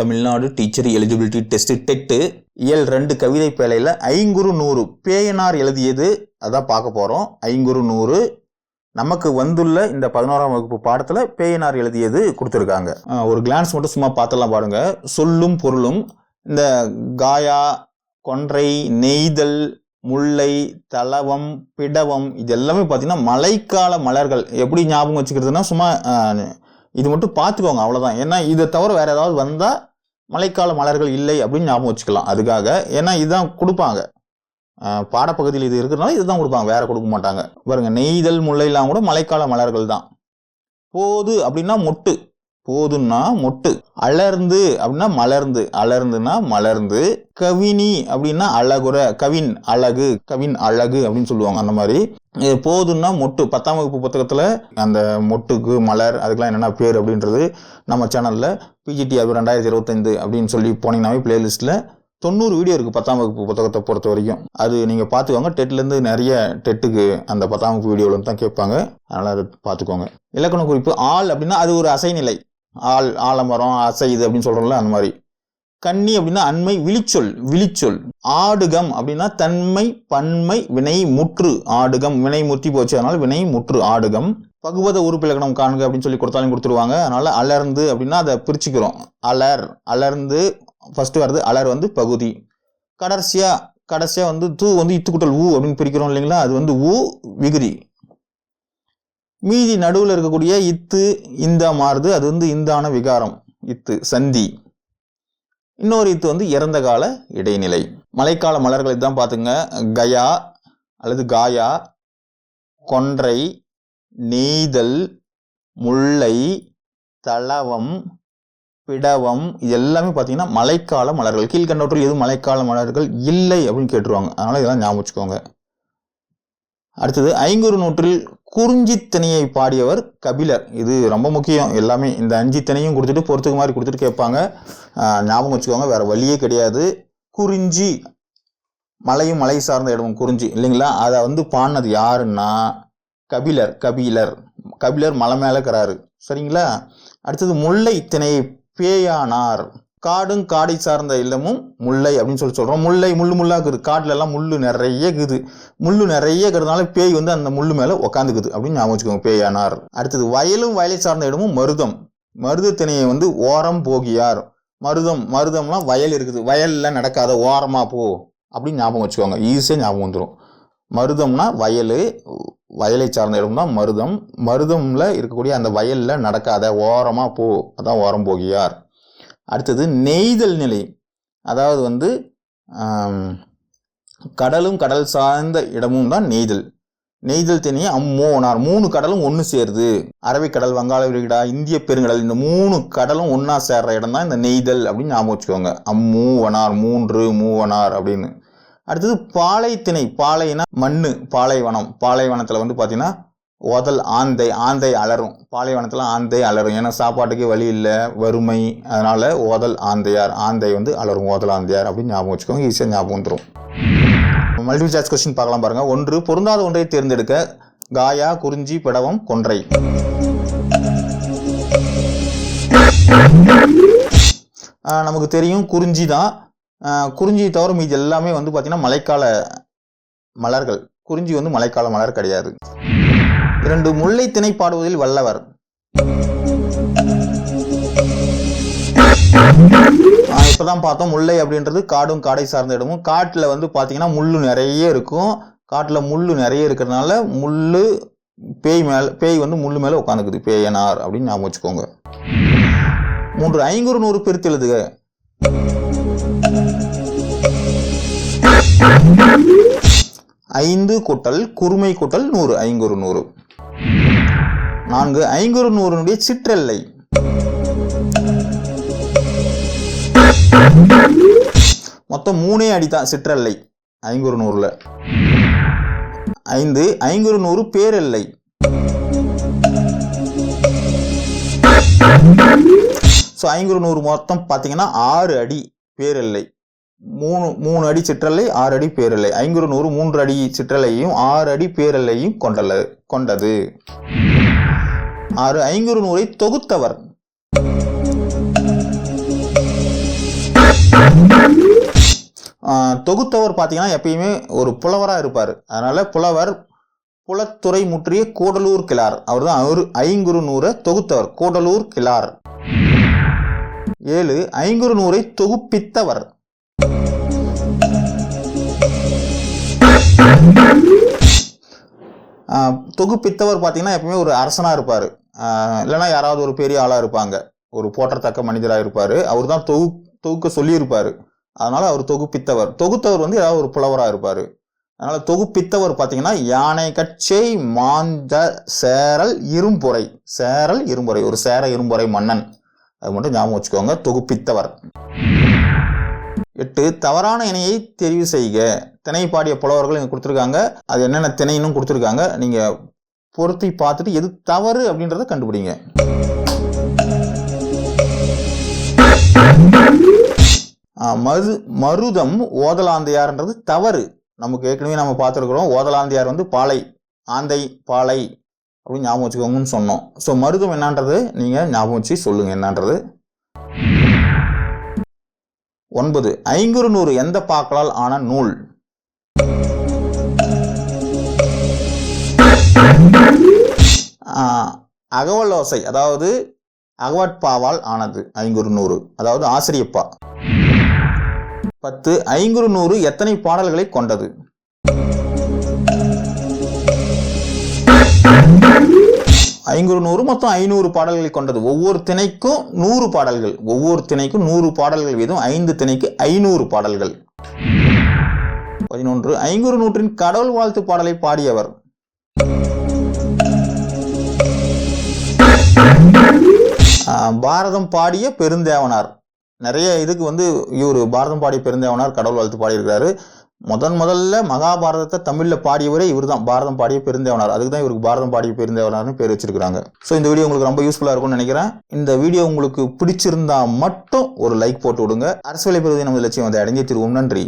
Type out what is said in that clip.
Tamil Nadu teacher eligibility test TET. இயல் ரெண்டு கவிதை பேழையில் ஐங்குறு நூறு. பேயனார் எழுதியது அதான் பார்க்க போகிறோம் ஐங்குறு நூறு. நமக்கு வந்துள்ள இந்த பதினோராம் வகுப்பு பாடத்தில் பேயனார் எழுதியது கொடுத்துருக்காங்க. ஒரு கிளான்ஸ் மட்டும் சும்மா பார்த்தலாம் பாருங்க. சொல்லும் பொருளும் இந்த காயா கொன்றை நெய்தல் முல்லை தளவம் பிடவம் இது எல்லாமே பார்த்தீங்கன்னா மழைக்கால மலர்கள். எப்படி ஞாபகம் வச்சுக்கிறதுனா சும்மா இது மட்டும் பார்த்துக்கோங்க அவ்வளோதான் ஏன்னா இதை தவிர வேறு ஏதாவது வந்தால் மழைக்கால மலர்கள் இல்லை அப்படின்னு ஞாபகம் வச்சுக்கலாம். அதுக்காக ஏன்னா இதுதான் கொடுப்பாங்க. பாடப்பகுதியில் இது இருக்கிறனால இதுதான் கொடுப்பாங்க. வேற கொடுக்க மாட்டாங்க. பாருங்க நெய்தல் முல்லைலாம் கூட மழைக்கால மலர்கள் தான் போது அப்படின்னா மொட்டு. போதுன்னா மொட்டு. அலர்ந்து அப்படின்னா மலர்ந்து. அலர்ந்துன்னா மலர்ந்து. கவினி அப்படின்னா அழகுற கவின் அழகு கவின் அழகு அப்படின்னு சொல்லுவாங்க அந்த மாதிரி. இது போதுன்னா மொட்டு. பத்தாம் வகுப்பு புத்தகத்தில் அந்த மொட்டுக்கு மலர் அதுக்கெலாம் என்னென்ன பேர் அப்படின்றது நம்ம சேனலில் பிஜிடி அது ரெண்டாயிரத்தி இருபத்தைந்து அப்படின்னு சொல்லி போனீங்கன்னாவே பிளேலிஸ்ட்டில் தொண்ணூறு வீடியோ இருக்குது பத்தாம் வகுப்பு புத்தகத்தை பொறுத்த வரைக்கும். அது நீங்கள் பார்த்துக்கோங்க. டெட்லேருந்து நிறைய டெட்டுக்கு அந்த பத்தாம் வகுப்பு வீடியோவில் தான் கேட்பாங்க. அதனால் அதை பார்த்துக்கோங்க. இலக்கண குறிப்பு ஆள் அப்படின்னா அது ஒரு அசைநிலை. ஆள் ஆலமரம் அசை இது அப்படின்னு சொல்கிறோம்ல அந்த மாதிரி. கன்னி அப்படின்னா அண்மை விழிச்சொல் விழிச்சொல். ஆடுகம் அப்படின்னா தன்மை பன்மை வினை முற்று. ஆடுகம் வினை முற்றி போச்சு. அதனால் வினை முற்று ஆடுகம். பகுவத உறுப்பிலக்கணம் காண்க அப்படின்னு சொல்லி கொடுத்தாலும் கொடுத்துருவாங்க. அதனால் அலர்ந்து அப்படின்னா அதை பிரிச்சுக்கிறோம். அலர் அலர்ந்து ஃபஸ்ட்டு வருது அலர் வந்து பகுதி. கடைசியாக கடைசியாக வந்து தூ வந்து இத்துக்குட்டல் ஊ அப்படின்னு பிரிக்கிறோம் இல்லைங்களா? அது வந்து ஊ விகுதி. மீதி நடுவில் இருக்கக்கூடிய இத்து இந்த மாறுது. அது வந்து இந்தான விகாரம். இத்து சந்தி. இன்னொரு இத்து வந்து இறந்த கால இடைநிலை. மழைக்கால மலர்கள் இதுதான் பார்த்துங்க. கயா அல்லது காயா கொன்றை நெய்தல் முல்லை தளவம் பிடவம் இது எல்லாமே பார்த்தீங்கன்னா மழைக்கால மலர்கள். கீழ்கண்டவற்றில் எதுவும் மழைக்கால மலர்கள் இல்லை அப்படின்னு கேட்டுருவாங்க. அதனால இதெல்லாம் ஞாபகம் வச்சுக்கோங்க. அடுத்தது ஐங்குறு நூற்றில் குறிஞ்சித்தனியை பாடியவர் கபிலர். இது ரொம்ப முக்கியம். எல்லாமே இந்த அஞ்சு திணையும் கொடுத்துட்டு பொறுத்துக்கு மாதிரி கொடுத்துட்டு கேட்பாங்க. ஞாபகம் வச்சுக்கோங்க வேறு வழியே கிடையாது. குறிஞ்சி மலையும் மலை சார்ந்த இடமும் குறிஞ்சி இல்லைங்களா? அதை வந்து பாடினது யாருன்னா கபிலர் கபிலர். கபிலர் மலை மேலே இருக்கிறாரு. சரிங்களா? அடுத்தது முல்லை திணையை பேயானார். காடும் காடை சார்ந்த இல்லமும் முல்லை அப்படின்னு சொல்லி சொல்கிறோம் முல்லை முள்ளு முள்ளாக இருக்குது. காட்டில் எல்லாம் முள்ளு நிறைய இருக்குது. முள்ளு நிறைய இருக்கிறதுனால பேய் வந்து அந்த முள்ளு மேலே உக்காந்துக்குது அப்படின்னு ஞாபகம் வச்சுக்கோங்க பேயானார். அடுத்தது வயலும் வயலை சார்ந்த இடமும் மருதம். மருத வந்து ஓரம் போகியார். மருதம் மருதம்லாம் வயல் இருக்குது. வயலில் நடக்காத ஓரமாக போ அப்படின்னு ஞாபகம் வச்சுக்கோங்க. ஈஸியாக ஞாபகம் வந்துடும் மருதம்னா வயல் வயலை சார்ந்த இடம் தான் மருதம். மருதமில் இருக்கக்கூடிய அந்த வயலில் நடக்காத ஓரமாக போ. அதான் ஓரம் போகியார். அடுத்தது நெய்தல் நிலை. அதாவது வந்து கடலும் கடல் சார்ந்த இடமும் தான் நெய்தல். நெய்தல் திணையை அம்மோனார் மூணு கடலும் ஒன்று சேருது. அரபிக்கடல் வங்காள விரிகடா இந்திய பெருங்கடல் இந்த மூணு கடலும் ஒன்றா சேர்ற இடம் தான் இந்த நெய்தல் அப்படின்னு ஞாபகம் வச்சுக்கோங்க. அம்மூவனார் மூன்று மூவனார் அப்படின்னு. அடுத்தது பாலைத்திணை பாலைனா மண் பாலைவனம். பாலைவனத்தில் வந்து பார்த்தீங்கன்னா ஓதல் ஆந்தை ஆந்தை அலரும் பாலைவனத்தில் ஆந்தை அலரும் ஏன்னா சாப்பாட்டுக்கு வழி இல்லை வறுமை. அதனால் ஓதல் ஆந்தையார் ஆந்தை வந்து அலரும் ஓதல் ஆந்தையார் அப்படின்னு ஞாபகம் வச்சுக்கோங்க. ஈஸியாக ஞாபகம் வந்துடும் மல்டிபிள் சாய்ஸ் கொஸ்டின் பார்க்கலாம் பாருங்கள் ஒன்று பொருந்தாத ஒன்றை தேர்ந்தெடுக்க காயா குறிஞ்சி பிடவம் கொன்றை. நமக்கு தெரியும் குறிஞ்சி தான். குறிஞ்சியை குறிஞ்சி தவிர மீதி எல்லாமே வந்து பார்த்திங்கன்னா மழைக்கால மலர்கள். குறிஞ்சி வந்து மழைக்கால மலர் கிடையாது. இரண்டு முல்லை திணை பாடுவதில் வல்லவர். ஆஹ் இப்பதான் பார்த்தோம். முல்லை அப்படின்றது காடும் காடை சார்ந்த இடமும். காட்டுல வந்து பாத்தீங்கன்னா முள் நிறைய இருக்கும். காட்டுல முள் நிறைய இருக்கிறதுனால முள் பேய் மேல பேய் வந்து முள்ளு மேல உட்காந்துக்குது. பேயனார் அப்படின்னு ஞாபகம் வச்சுக்கோங்க. மூன்று ஐங்குறு நூறு பிரித்து எழுதுக. ஐந்து கூட்டல் குறுமை கூட்டல் நூறு ஐங்குறு நூறு. நான்கு ஐங்குறு நூறுனுடைய சிற்றெல்லை. மொத்தம் மூணே அடித்தான் சிற்றெல்லை ஐங்குறு நூறுல. ஐந்து ஐங்குறு நூறு பேரெல்லை. ஸோ ஐங்குறு நூறு மொத்தம் பார்த்தீங்கன்னா ஆறு அடி பேரெல்லை. மூணு மூணு அடி சிற்றலை ஆறு அடி பேரலை. ஐங்குறு நூறு மூன்று அடி சிற்றலையும் ஆறு அடி பேரலையும் கொண்டல கொண்டது. ஆறு ஐங்குறு நூறை தொகுத்தவர். தொகுத்தவர் பார்த்தீங்கன்னா எப்பயுமே ஒரு புலவராக இருப்பார். அதனால புலவர் புலத்துறை முற்றிய கூடலூர் கிளார் அவர் தான் அவர் ஐங்குறு நூறை தொகுத்தவர். கூடலூர் கிளார் ஏழு ஐங்குறு நூறை தொகுப்பித்தவர். தொகுப்பித்தவர் பார்த்தீங்கன்னா எப்பவுமே ஒரு அரசனாக இருப்பார். இல்லைன்னா யாராவது ஒரு பெரிய ஆளாக இருப்பாங்க. ஒரு போற்றத்தக்க மனிதராக இருப்பார். அவர் தான் தொகு தொகுக்க சொல்லியிருப்பார். அதனால் அவர் தொகுப்பித்தவர். தொகுத்தவர் வந்து ஏதாவது ஒரு புலவராக இருப்பார். அதனால் தொகுப்பித்தவர் பார்த்தீங்கன்னா யானை கட்சை மாந்த சேரல் இரும்புரை. சேரல் இரும்புரை. ஒரு சேர இரும்புரை மன்னன். அது மட்டும் ஞாபகம் வச்சுக்கோங்க. தொகுப்பித்தவர். எட்டு தவறான இணையை தெரிவு செய்க. திணை பாடிய புலவர்கள் இங்கே கொடுத்துருக்காங்க. அது என்னென்ன திணைன்னு கொடுத்துருக்காங்க. நீங்கள் பொருத்தி பார்த்துட்டு எது தவறு அப்படின்றத கண்டுபிடிங்க. மது மருதம் ஓதலாந்தையார்ன்றது தவறு. நமக்கு ஏற்கனவே நம்ம பார்த்துருக்குறோம். ஓதலாந்தையார் வந்து பாலை ஆந்தை பாலை அப்படின்னு ஞாபகம் வச்சுக்கோங்கன்னு சொன்னோம். ஸோ மருதம் என்னன்றது? நீங்கள் ஞாபகம் வச்சு சொல்லுங்கள் என்னன்றது. ஒன்பது. ஐங்குறு நூறு எந்த பாக்களால் ஆன நூல்? அகவல் அகவலோசை அதாவது அகவட்பாவால் ஆனது ஐங்குறு நூறு. அதாவது ஆசிரியப்பா. பத்து. ஐங்குறு நூறு எத்தனை பாடல்களை கொண்டது? ஐங்குறு நூறு மொத்தம் ஐநூறு பாடல்களை கொண்டது. ஒவ்வொரு திணைக்கும் நூறு பாடல்கள். ஒவ்வொரு திணைக்கும் நூறு பாடல்கள் வீதம் ஐந்து திணைக்கு ஐநூறு பாடல்கள். பதினொன்று ஐங்குறு நூற்றின் கடவுள் வாழ்த்து பாடலை பாடியவர். பாரதம் பாடிய பெருந்தேவனார். நிறைய இதுக்கு வந்து இவர் பாரதம் பாடிய பெருந்தேவனார் கடவுள் வாழ்த்து பாடியிருக்கிறாரு. முதன் முதல்ல மகாபாரதத்தை தமிழில் பாடியவரே இவர்தான். பாரதம் பாடிய பெருந்தேவனார். அதுக்கு தான் இவருக்கு பாரதம் பாடிய பெருந்தேவனார்னு பேர் வச்சிருக்காங்க ஸோ இந்த வீடியோ உங்களுக்கு ரொம்ப யூஸ்ஃபுல்லாக இருக்கும்னு நினைக்கிறேன். இந்த வீடியோ உங்களுக்கு பிடிச்சிருந்தா மட்டும் ஒரு லைக் போட்டு விடுங்க. அரசியலை பிரதி நமது லட்சியம். அதை அடைஞ்சே திருவோம். நன்றி.